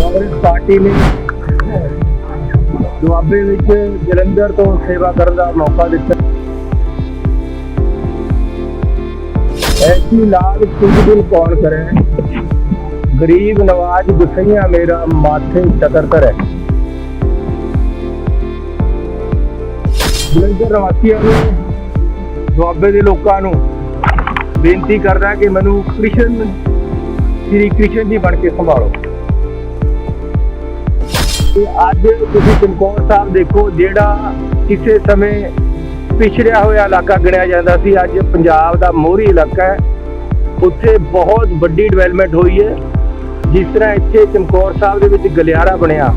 Congress party ਨੇ ਦੁਆਬੇ ਵਿੱਚ ਜਲੰਧਰ ਤੋਂ ਸੇਵਾ ਕਰਨ ਦਾ ਮੌਕਾ ਦਿੱਤਾ। ਐਸੀ ਲਾਲ ਕੁਝ ਦਿਨ ਕੌਣ ਕਰੇ? ਗਰੀਬ, ਨਵਾਜ ਦੁਸਈਆ ਮੇਰਾ ਮਾਥੇ ਚਤਰਤਰ ਹੈ ਜਲੰਧਰ ਨਿਵਾਸੀਆਂ ਨੂੰ, ਦੁਆਬੇ ਦੇ ਲੋਕਾਂ ਨੂੰ ਬੇਨਤੀ ਕਰਦਾ ਕਿ ਮੈਨੂੰ ਕ੍ਰਿਸ਼ਨ, ਸ੍ਰੀ ਕ੍ਰਿਸ਼ਨ ਜੀ ਬਣ ਕੇ ਸੰਭਾਲੋ। ਅੱਜ ਤੁਸੀਂ ਚਮਕੌਰ ਸਾਹਿਬ ਦੇਖੋ ਜਿਹੜਾ ਕਿਸੇ ਸਮੇਂ ਪਿਛੜਿਆ ਹੋਇਆ ਇਲਾਕਾ ਗਿਣਿਆ ਜਾਂਦਾ ਸੀ, ਅੱਜ ਪੰਜਾਬ ਦਾ ਮੋਹਰੀ ਇਲਾਕਾ ਹੈ। ਉੱਥੇ ਬਹੁਤ ਵੱਡੀ ਡਿਵੈਲਪਮੈਂਟ ਹੋਈ ਹੈ। ਜਿਸ ਤਰ੍ਹਾਂ ਇੱਥੇ ਚਮਕੌਰ ਸਾਹਿਬ ਦੇ ਵਿੱਚ ਗਲਿਆਰਾ ਬਣਿਆ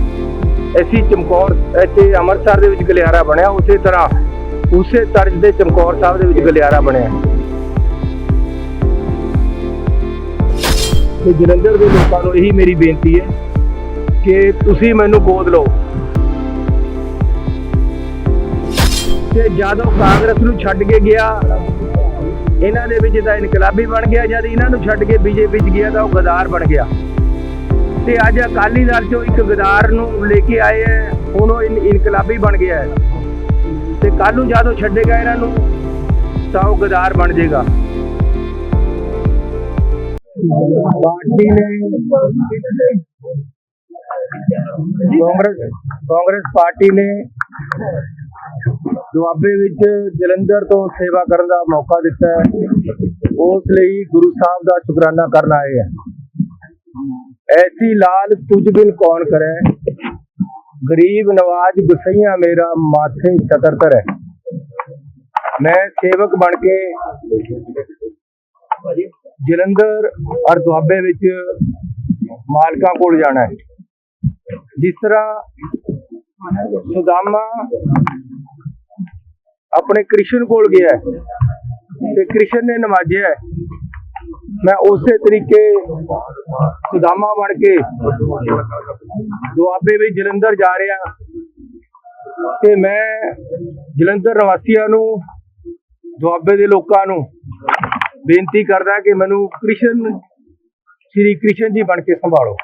ਅਸੀਂ ਚਮਕੌਰ, ਇੱਥੇ ਅੰਮ੍ਰਿਤਸਰ ਦੇ ਵਿੱਚ ਗਲਿਆਰਾ ਬਣਿਆ, ਉਸੇ ਤਰ੍ਹਾਂ ਉਸੇ ਤਰਜ਼ ਦੇ ਚਮਕੌਰ ਸਾਹਿਬ ਦੇ ਵਿੱਚ ਗਲਿਆਰਾ ਬਣਿਆ। ਤੇ ਜਲੰਧਰ ਦੇ ਲੋਕਾਂ ਨੂੰ ਇਹੀ ਮੇਰੀ ਬੇਨਤੀ ਹੈ ਕਿ ਤੁਸੀਂ ਮੈਨੂੰ ਗੋਦ ਲਓ। ਤੇ ਜਦੋਂ ਕਾਂਗਰਸ ਨੂੰ ਛੱਡ ਕੇ ਗਿਆ, ਇਹਨਾਂ ਦੇ ਵਿੱਚ ਤਾਂ ਇਨਕਲਾਬੀ ਬਣ ਗਿਆ, ਜਦ ਇਹਨਾਂ ਨੂੰ ਛੱਡ ਕੇ ਬੀਜੇਪੀ 'ਚ ਗਿਆ ਤਾਂ ਉਹ ਗਦਾਰ ਬਣ ਗਿਆ। ਤੇ ਅੱਜ ਅਕਾਲੀ ਦਲ ਚੋਂ ਇੱਕ ਗਦਾਰ ਨੂੰ ਲੈ ਕੇ ਆਏ ਹੈ ਹੁਣ ਉਹ ਇਨਕਲਾਬੀ ਬਣ ਗਿਆ ਹੈ। ਤੇ ਕੱਲ ਨੂੰ ਜਦੋਂ ਛੱਡੇਗਾ ਇਹਨਾਂ ਨੂੰ, ਤਾਂ ਉਹ ਗਦਾਰ ਬਣ ਜਾਏਗਾ। ਪਾਰਟੀ ਨੇ ਕਾਂਗਰਸ ਕਾਂਗਰਸ ਪਾਰਟੀ ਨੇ ਦੁਆਬੇ ਵਿੱਚ ਜਲੰਧਰ ਤੋਂ ਸੇਵਾ ਕਰਨ ਦਾ ਮੌਕਾ ਦਿੱਤਾ ਹੈ। ਉਸ ਲਈ ਗੁਰੂ ਸਾਹਿਬ ਦਾ ਸ਼ੁਕਰਾਨਾ ਕਰਨ ਆਏ ਹੈ ਐਸੀ ਲਾਲ ਤੁਝ ਬਿਨ ਕੌਣ ਕਰੇ? ਗਰੀਬ ਨਵਾਜ ਗੁਸਈਆ ਮੇਰਾ ਮਾਥੇ ਚਤਰਤਰ ਹੈ। ਮੈਂ ਸੇਵਕ ਬਣ ਕੇ ਜਲੰਧਰ ਔਰ ਦੁਆਬੇ ਵਿੱਚ ਮਾਲਕਾਂ ਕੋਲ ਜਾਣਾ ਹੈ। ਜਿਸ ਤਰ੍ਹਾਂ ਸੁਦਾਮਾ ਆਪਣੇ ਕ੍ਰਿਸ਼ਨ ਕੋਲ ਗਿਆ ਤੇ ਕ੍ਰਿਸ਼ਨ ਨੇ ਨਵਾਜਿਆ ਮੈਂ ਉਸੇ ਤਰੀਕੇ ਸੁਦਾਮਾ ਬਣ ਕੇ ਦੁਆਬੇ ਵਿੱਚ ਜਲੰਧਰ ਜਾ ਰਿਹਾ ਤੇ ਮੈਂ ਜਲੰਧਰ ਨਿਵਾਸੀਆਂ ਨੂੰ, ਦੁਆਬੇ ਦੇ ਲੋਕਾਂ ਨੂੰ ਬੇਨਤੀ ਕਰਦਾ ਕਿ ਮੈਨੂੰ ਕ੍ਰਿਸ਼ਨ, ਸ੍ਰੀ ਕ੍ਰਿਸ਼ਨ ਜੀ ਬਣ ਕੇ ਸੰਭਾਲੋ।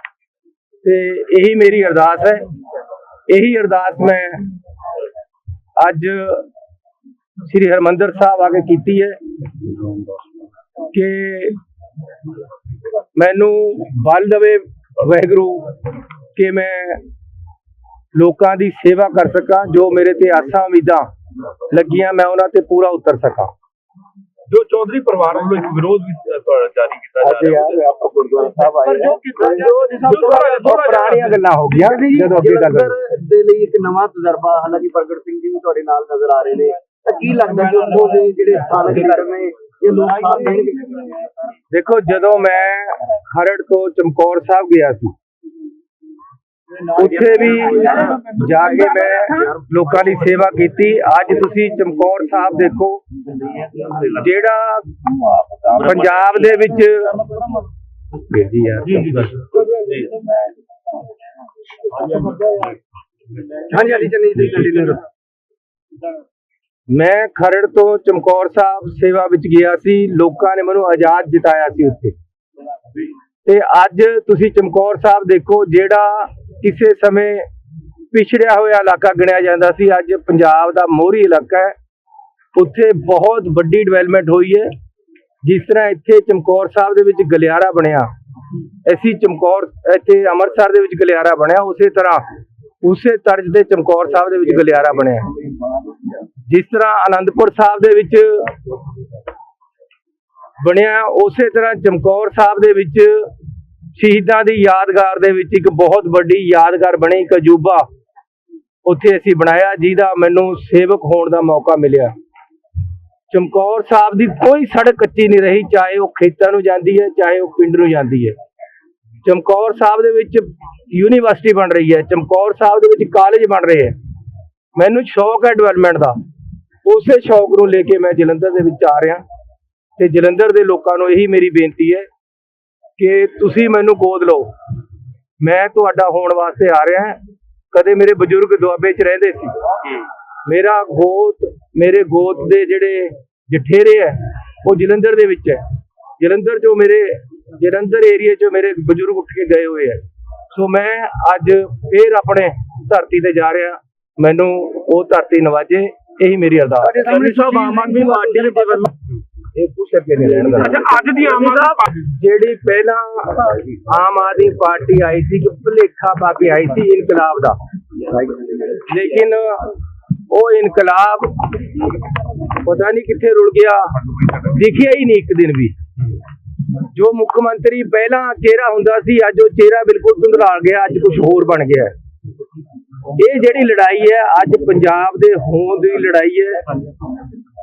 ਤੇ ਇਹੀ ਮੇਰੀ ਅਰਦਾਸ ਹੈ। ਇਹੀ ਅਰਦਾਸ ਮੈਂ ਅੱਜ ਸ੍ਰੀ ਹਰਮੰਦਰ ਸਾਹਿਬ ਆ ਕੇ ਕੀਤੀ ਹੈ ਕਿ ਮੈਨੂੰ ਬਲ ਦੇਵੇ ਵਾਹਿਗੁਰੂ ਕਿ ਮੈਂ ਲੋਕਾਂ ਦੀ ਸੇਵਾ ਕਰ ਸਕਾਂ, ਜੋ ਮੇਰੇ ਤੇ ਆਸਾਂ ਉਮੀਦਾਂ ਲੱਗੀਆਂ, ਮੈਂ ਉਹਨਾਂ ਤੇ ਪੂਰਾ ਉਤਰ ਸਕਾਂ। ਜੋ ਚੌਧਰੀ ਪਰਿਵਾਰ ਵੱਲੋਂ ਵਿਰੋਧ ਵੀ ਜਾਰੀ ਅੱਜ ਯਾਰ ਆਪਾਂ ਗੁਰਦੁਆਰਾ ਸਾਹਿਬ ਆਏ ਪਰ ਜੋ ਕੀਤਾ ਜਿਹਾ- ਪੁਰਾਣੀਆਂ ਗੱਲਾਂ ਹੋ ਗਈਆਂ ਜਦੋਂ ਅੱਗੇ ਗੱਲ ਦੇ ਲਈ ਇੱਕ ਨਵਾਂ ਤਜਰਬਾ ਹਾਲਾਂਕਿ ਪ੍ਰਗਟ ਸਿੰਘ ਜੀ ਵੀ ਤੁਹਾਡੇ ਨਾਲ ਨਜ਼ਰ ਆ ਰਹੇ ਨੇ। ਤਾਂ ਕੀ ਲੱਗਦਾ ਕਿ ਉੱਥੋਂ ਦੇ ਜਿਹੜੇ ਸਥਾਨਕ ਲੀਡਰ ਨੇ ਇਹ ਲੋਕ ਸਾਥ ਦੇਣਗੇ ਦੇਖੋ ਜਦੋਂ ਮੈਂ ਖਰੜ ਤੋਂ ਚਮਕੌਰ ਸਾਹਿਬ ਗਿਆ ਸੀ ਉੱਥੇ ਵੀ ਜਾ ਕੇ ਮੈਂ ਲੋਕਾਂ ਦੀ ਸੇਵਾ ਕੀਤੀ। ਅੱਜ ਤੁਸੀਂ ਚਮਕੌਰ ਸਾਹਿਬ ਦੇਖੋ ਜਿਹੜਾ ਪੰਜਾਬ ਦੇ ਵਿੱਚ ਜੀ ਯਾਰ ਜੀ ਜੀ ਜੀ ਹਾਂਜੀ ਹਾਂਜੀ ਚੰਨੀ ਜੀ ਕੰਟੀਨਿਊ ਮੈਂ ਖਰੜ ਤੋਂ ਚਮਕੌਰ ਸਾਹਿਬ ਸੇਵਾ ਵਿੱਚ ਗਿਆ ਸੀ। ਲੋਕਾਂ ਨੇ ਮੈਨੂੰ ਆਜ਼ਾਦ ਜਿਤਾਇਆ ਸੀ ਉੱਥੇ। ਤੇ ਅੱਜ ਤੁਸੀਂ ਚਮਕੌਰ ਸਾਹਿਬ ਦੇਖੋ ਜਿਹੜਾ ਕਿਸੇ ਸਮੇਂ ਪਿਛੜਿਆ ਹੋਇਆ ਇਲਾਕਾ ਗਿਣਿਆ ਜਾਂਦਾ ਸੀ। ਅੱਜ ਪੰਜਾਬ ਦਾ ਮੋਹਰੀ ਇਲਾਕਾ ਹੈ। ਉੱਥੇ ਬਹੁਤ ਵੱਡੀ ਡਿਵੈਲਪਮੈਂਟ ਹੋਈ ਹੈ। ਜਿਸ ਤਰ੍ਹਾਂ ਇੱਥੇ ਚਮਕੌਰ ਸਾਹਿਬ ਦੇ ਵਿੱਚ ਗਲਿਆਰਾ ਬਣਿਆ। ਅਸੀਂ ਚਮਕੌਰ, ਇੱਥੇ ਅੰਮ੍ਰਿਤਸਰ ਦੇ ਵਿੱਚ ਗਲਿਆਰਾ ਬਣਿਆ। ਉਸੇ ਤਰ੍ਹਾਂ ਉਸੇ ਤਰਜ਼ ਦੇ ਚਮਕੌਰ ਸਾਹਿਬ ਦੇ ਵਿੱਚ ਗਲਿਆਰਾ ਬਣਿਆ। ਜਿਸ ਤਰ੍ਹਾਂ ਆਨੰਦਪੁਰ ਸਾਹਿਬ ਦੇ ਵਿੱਚ ਬਣਿਆ, ਉਸੇ ਤਰ੍ਹਾਂ ਚਮਕੌਰ ਸਾਹਿਬ ਦੇ ਵਿੱਚ ਸ਼ਹੀਦਾਂ ਦੀ ਯਾਦਗਾਰ ਦੇ ਵਿੱਚ ਇੱਕ ਬਹੁਤ ਵੱਡੀ ਯਾਦਗਾਰ ਬਣੀ ਇੱਕ ਅਜੂਬਾ। ਉੱਥੇ ਅਸੀਂ ਬਣਾਇਆ, ਜਿਹਦਾ ਮੈਨੂੰ ਸੇਵਕ ਹੋਣ ਦਾ ਮੌਕਾ ਮਿਲਿਆ। ਚਮਕੌਰ ਸਾਹਿਬ ਦੀ ਕੋਈ ਸੜਕ ਕੱਚੀ ਨਹੀਂ ਰਹੀ, ਚਾਹੇ ਉਹ ਖੇਤਾਂ ਨੂੰ ਜਾਂਦੀ ਹੈ, ਚਾਹੇ ਉਹ ਪਿੰਡ ਨੂੰ ਜਾਂਦੀ ਹੈ। ਚਮਕੌਰ ਸਾਹਿਬ ਦੇ ਵਿੱਚ ਯੂਨੀਵਰਸਿਟੀ ਬਣ ਰਹੀ ਹੈ, ਚਮਕੌਰ ਸਾਹਿਬ ਦੇ ਵਿੱਚ ਕਾਲਜ ਬਣ ਰਹੇ ਹੈ। ਮੈਨੂੰ ਸ਼ੌਕ ਹੈ ਡਿਵੈਲਪਮੈਂਟ ਦਾ। ਉਸੇ ਸ਼ੌਕ ਨੂੰ ਲੈ ਕੇ ਮੈਂ ਜਲੰਧਰ ਦੇ ਵਿੱਚ ਆ ਰਿਹਾ। ਤੇ ਜਲੰਧਰ ਦੇ ਲੋਕਾਂ ਨੂੰ ਇਹੀ ਮੇਰੀ ਬੇਨਤੀ ਹੈ ਕਿ ਤੁਸੀਂ ਮੈਨੂੰ ਗੋਦ ਲਓ। ਮੈਂ ਤੁਹਾਡਾ ਹੋਣ ਵਾਸਤੇ ਆ ਰਿਹਾ ਹਾਂ। ਕਦੇ ਮੇਰੇ ਬਜ਼ੁਰਗ ਦੁਆਬੇ 'ਚ ਰਹਿੰਦੇ ਸੀ। ਮੇਰਾ ਗੋਤ ਮੇਰੇ ਗੋਤ ਦੇ ਜਿਹੜੇ ਜਠੇਰੇ ਹੈ ਉਹ ਜਲੰਧਰ ਦੇ ਵਿੱਚ ਹੈ। ਜਲੰਧਰ 'ਚੋਂ ਮੇਰੇ ਜਲੰਧਰ ਏਰੀਆ 'ਚੋਂ ਮੇਰੇ ਬਜ਼ੁਰਗ ਉੱਠ ਕੇ ਗਏ ਹੋਏ ਹੈ। ਸੋ ਮੈਂ ਅੱਜ ਫੇਰ ਆਪਣੇ ਧਰਤੀ ਤੇ ਜਾ ਰਿਹਾ। ਮੈਨੂੰ ਉਹ ਧਰਤੀ ਨਵਾਜੇ ਇਹੀ ਮੇਰੀ ਅਰਦਾਸ ਹੈ। ਸਾਹਮਣੇ ਸਾਹਿਬ ਆਮ ਆਦਮੀ ਪਾਰਟੀ ਦੇ ਡਿਵੈਲਪ ਇਹ ਪੁੱਛ ਅੱਗੇ ਨਹੀਂ ਰਹਿਣ ਦਾ ਅੱਛਾ ਅੱਜ ਦੀ ਆਮ ਆਦਮੀ ਪਾਰਟੀ ਜਿਹੜੀ ਪਹਿਲਾਂ ਆਮ ਆਦਮੀ ਪਾਰਟੀ ਆਈ ਸੀ ਕਿ ਭੁਲੇਖਾ ਪਾ ਕੇ ਆਈ ਸੀ ਇਨਕਲਾਬ ਦਾ। ਲੇਕਿਨ ਉਹ ਇਨਕਲਾਬ ਪਤਾ ਨਹੀਂ ਕਿੱਥੇ ਰੁਲ ਗਿਆ ਦਿਖਿਆ ਹੀ ਨਹੀਂ ਇੱਕ ਦਿਨ ਵੀ। ਜੋ ਮੁੱਖ ਮੰਤਰੀ ਪਹਿਲਾਂ ਚਿਹਰਾ ਹੁੰਦਾ ਸੀ ਅੱਜ ਉਹ ਚਿਹਰਾ ਬਿਲਕੁਲ ਧੁੰਦਲਾ ਗਿਆ ਅੱਜ ਕੁਝ ਹੋਰ ਬਣ ਗਿਆ। ਇਹ ਜਿਹੜੀ ਲੜਾਈ ਹੈ ਅੱਜ ਪੰਜਾਬ ਦੇ ਹੋਂਦ ਦੀ ਲੜਾਈ ਹੈ।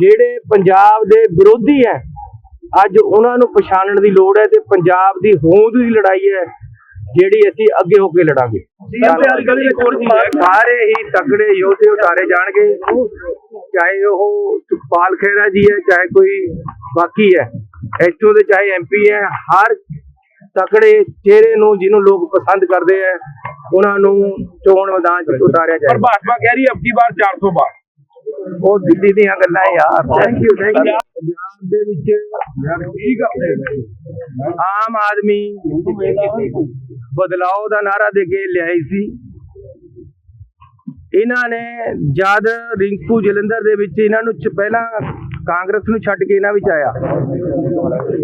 ਜਿਹੜੇ ਪੰਜਾਬ ਦੇ ਵਿਰੋਧੀ ਹੈ ਅੱਜ ਉਹਨਾਂ ਨੂੰ ਪਛਾਣਨ ਦੀ ਲੋੜ ਹੈ ਤੇ ਪੰਜਾਬ ਦੀ ਹੋਂਦ ਦੀ ਲੜਾਈ ਹੈ ਜਿਹੜੀ ਅਸੀਂ ਅੱਗੇ ਹੋ ਕੇ ਲੜਾਂਗੇ। ਸਾਰੇ ਹੀ। ਤਕੜੇ ਯੋਧੇ ਉਤਾਰੇ ਜਾਣਗੇ। ਚਾਹੇ ਉਹ ਸੁਖਪਾਲ ਖਹਿਰਾ ਜੀ ਹੈ ਚਾਹੇ ਕੋਈ ਬਾਕੀ ਹੈ। ਇੱਥੋਂ ਦੇ ਚਾਹੇ ਐਮਪੀ ਹੈ ਹਰ ਤਕੜੇ ਚਿਹਰੇ ਨੂੰ ਜਿਹਨੂੰ ਲੋਕ ਪਸੰਦ ਕਰਦੇ ਹੈ ਉਹਨਾਂ ਨੂੰ ਚੋਣ ਮੈਦਾਨ 'ਚ ਉਤਾਰਿਆ ਪਰ ਜਾਏ ਭਾਜਪਾ ਕਹਿ ਰਹੀ ਹੈ ਅਬਕੀ ਬਾਰ 400 ਬਾਰ ਉਹ ਦਿੱਲੀ ਦੀਆਂ ਗੱਲਾਂ ਯਾਰ। Thank you thank you Punjab ਦੇ ਵਿੱਚ ਆਮ ਆਦਮੀ ਬਦਲਾਅ ਦਾ ਨਾਰਾ ਦੇ ਕੇ ਲਿਆਈ ਸੀ। ਇਹਨਾਂ ਨੇ ਜਦ ਰਿੰਕੂ ਜਲੰਧਰ ਦੇ ਵਿੱਚ ਇਹਨਾਂ ਨੂੰ ਪਹਿਲਾਂ ਕਾਂਗਰਸ ਨੂੰ ਛੱਡ ਕੇ ਇਹਨਾਂ ਵਿੱਚ ਆਇਆ।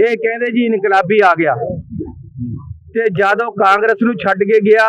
ਇਹ ਕਹਿੰਦੇ ਜੀ ਇਨਕਲਾਬੀ ਆ ਗਿਆ। ਤੇ ਜਦੋਂ ਕਾਂਗਰਸ ਨੂੰ ਛੱਡ ਕੇ ਗਿਆ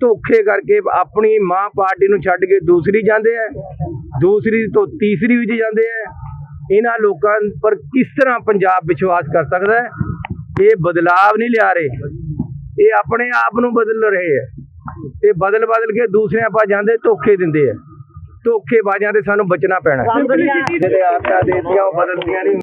ਧੋਖੇ ਕਰਕੇ ਆਪਣੀ ਮਾਂ ਪਾਰਟੀ ਨੂੰ ਛੱਡ ਕੇ ਦੂਸਰੀ ਜਾਂਦੇ ਹੈ ਦੂਸਰੀ ਤੋਂ ਤੀਸਰੀ ਵਿੱਚ ਜਾਂਦੇ ਹੈ ਇਹਨਾਂ ਲੋਕਾਂ ਪਰ ਕਿਸ ਤਰ੍ਹਾਂ ਪੰਜਾਬ ਵਿਸ਼ਵਾਸ ਕਰ ਸਕਦਾ ਹੈ? ਇਹ ਬਦਲਾਵ ਨਹੀਂ ਲਿਆ ਰਹੇ। ਇਹ ਆਪਣੇ ਆਪ ਨੂੰ ਬਦਲ ਰਹੇ ਹੈ ਤੇ ਬਦਲ ਬਦਲ ਕੇ ਦੂਸਰਿਆਂ ਪਾ ਜਾਂਦੇ ਧੋਖੇ ਦਿੰਦੇ ਹੈ ਧੋਖੇਬਾਜ਼ਾਂ ਤੇ ਸਾਨੂੰ ਬਚਣਾ ਪੈਣਾ। ਹੈ। ਜਿਹੜੇ ਆਟਾ ਦੇਤੀਆਂ ਉਹ ਬਦਲਦੀਆਂ ਨਹੀਂ।